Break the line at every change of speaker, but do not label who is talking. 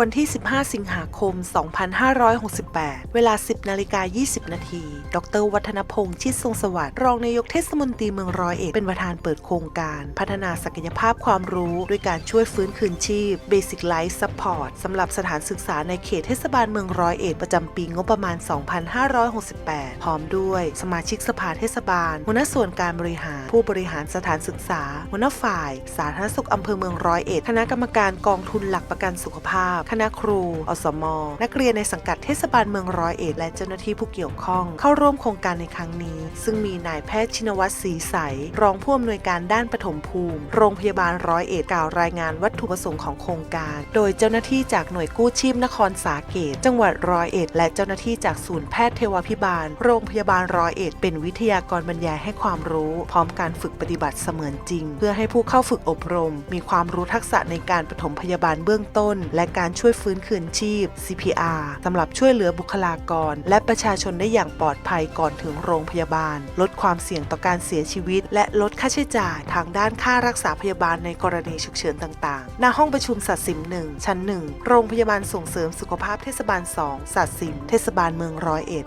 วันที่ 15 สิงหาคม 2568 เวลา 10นาฬิกา20 นาที ดร วัฒนพงษ์ชิดทรงสวัสดิ์รองนายกเทศมนตรีเมืองร้อยเอ็ด เป็นประธานเปิดโครงการ พัฒนาศักยภาพความรู้ด้วยการช่วยฟื้นคืนชีพ Basic Life Support สำหรับสถานศึกษาในเขตเทศบาลเมืองร้อยเอ็ด ประจำปีงบประมาณ 2568 พร้อมด้วย สมาชิกสภาเทศบาลหัวหน้าส่วนการบริหาร ผู้บริหารสถานศึกษาหัวหน้าฝ่าย สาธารณสุขอำเภอเมืองร้อยเอ็ด คณะกรรมการกองทุนหลักประกันสุขภาพคณะครู อสม นักเรียนในสังกัดเทศบาลเมืองร้อยเอ็ดและเจ้าหน้าที่ผู้เกี่ยวข้อง เข้าร่วมโครงการในครั้งนี้ ซึ่งมีนายแพทย์ชินวัตรศรีใส รองผู้อำนวยการด้านปฐมภูมิ โรงพยาบาลร้อยเอ็ดกล่าวรายงานวัตถุประสงค์ของโครงการ โดยเจ้าหน้าที่จากหน่วยกู้ชีพนครสาเกต จังหวัดร้อยเอ็ดและเจ้าหน้าที่จากศูนย์แพทย์เทวพิบาล โรงพยาบาลร้อยเอ็ดเป็นวิทยากรบรรยายให้ความรู้ พร้อมการฝึกปฏิบัติเสมือนจริง เพื่อให้ผู้เข้าฝึกอบรม มีความรู้ทักษะในการปฐมพยาบาลเบื้องต้น และการช่วยฟื้นคืนชีพ CPR สำหรับช่วยเหลือบุคลากร และประชาชนได้อย่างปลอดภัยก่อนถึงโรงพยาบาล ลดความเสี่ยงต่อการเสียชีวิต และลดค่าใช้จ่ายทางด้านค่ารักษาพยาบาลในกรณีฉุกเฉินต่างๆณห้องประชุมสัตสิมหนึ่งชั้นหนึ่งโรงพยาบาลส่งเสริมสุขภาพเทศบาล 2 สัตสิมเทศบาลเมืองร้อยเอ็ด